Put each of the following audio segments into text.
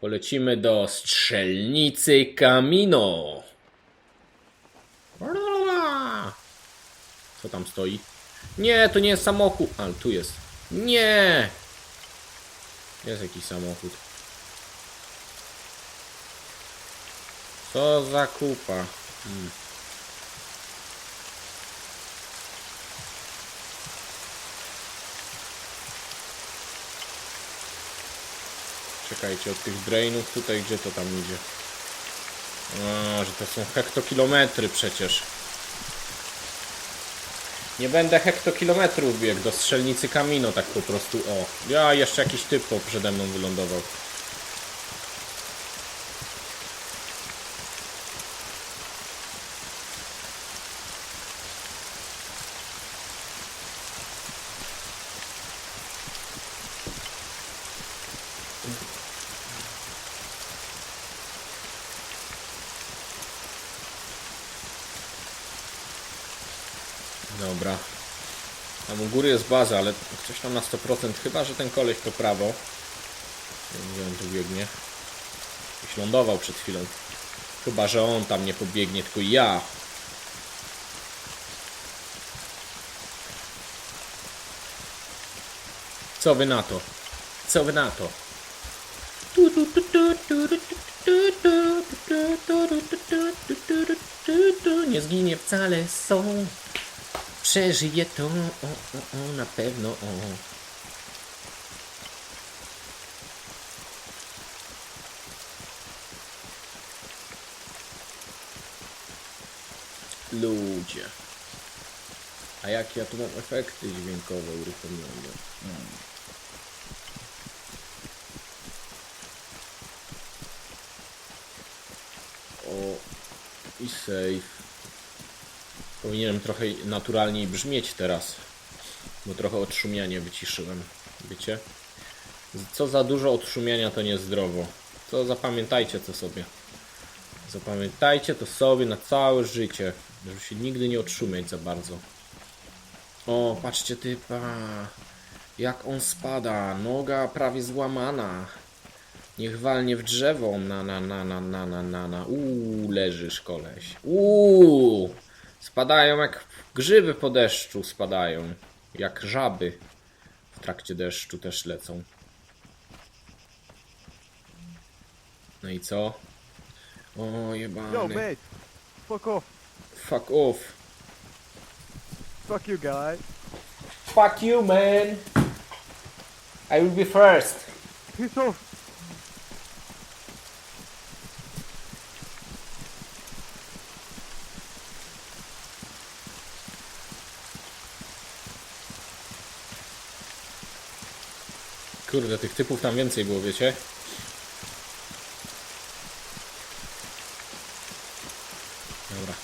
Polecimy do strzelnicy Camino. Co tam stoi? Nie, to nie jest samochód. Ale tu jest. Nie! Jest jakiś samochód. Co za kupa. Hmm. Czekajcie, od tych drainów tutaj, gdzie to tam idzie? A, że to są hektokilometry przecież. Nie będę hektokilometrów biegł do strzelnicy Kamino, tak po prostu, o. Ja, jeszcze jakiś typ przede mną wylądował. Dobra. Tam u góry jest baza, ale coś tam na 100%. Chyba, że ten koleś po prawo. Nie wiem, gdzie on tu biegnie. Gdzieś lądował przed chwilą. Chyba, że on tam nie pobiegnie, tylko ja. Co wy na to? Co wy na to? Nie zginie wcale są. Przeżyje to, o, o, o, na pewno, o. Ludzie. A jak ja tu mam efekty dźwiękowe uruchomione? Hmm. O, i save. Powinienem trochę naturalniej brzmieć teraz, bo trochę odszumianie wyciszyłem, wiecie? Co za dużo odszumiania to niezdrowo. To zapamiętajcie to sobie. Zapamiętajcie to sobie na całe życie, żeby się nigdy nie odszumiać za bardzo. O, patrzcie typa. Jak on spada. Noga prawie złamana. Niech walnie w drzewo. Na, na, na, na, na, na, na, na. Uuu, leżysz koleś. Uuu. Spadają jak grzyby po deszczu spadają. Jak żaby w trakcie deszczu też lecą. No i co? O, Yo, jebany. mate. Fuck off. Fuck off. Fuck you, guy. Fuck you, man. I will be first. Piss off. Kurde, tych typów tam więcej było, wiecie? Dobra.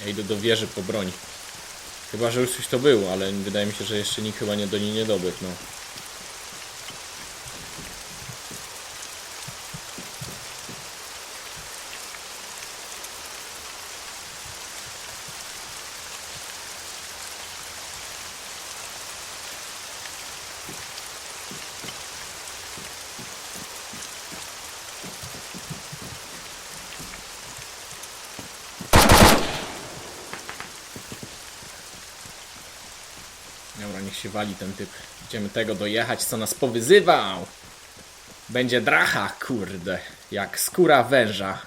Ja idę do wieży po broń. Chyba, że już coś to było, ale wydaje mi się, że jeszcze nikt chyba nie do niej nie dobiegł, no. Dobra, niech się wali ten typ. Idziemy tego dojechać, co nas powyzywał. Będzie dracha, kurde. Jak skóra węża.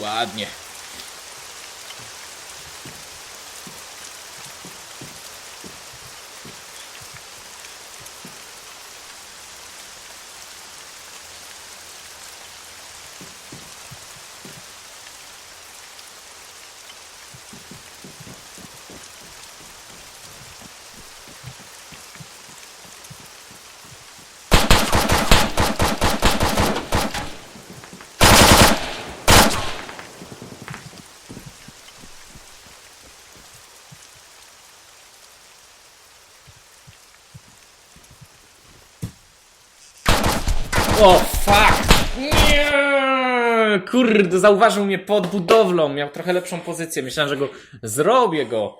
Ładnie. O, fuck! Nie! Kurde, zauważył mnie pod budowlą. Miał trochę lepszą pozycję. Myślałem, że go zrobię go.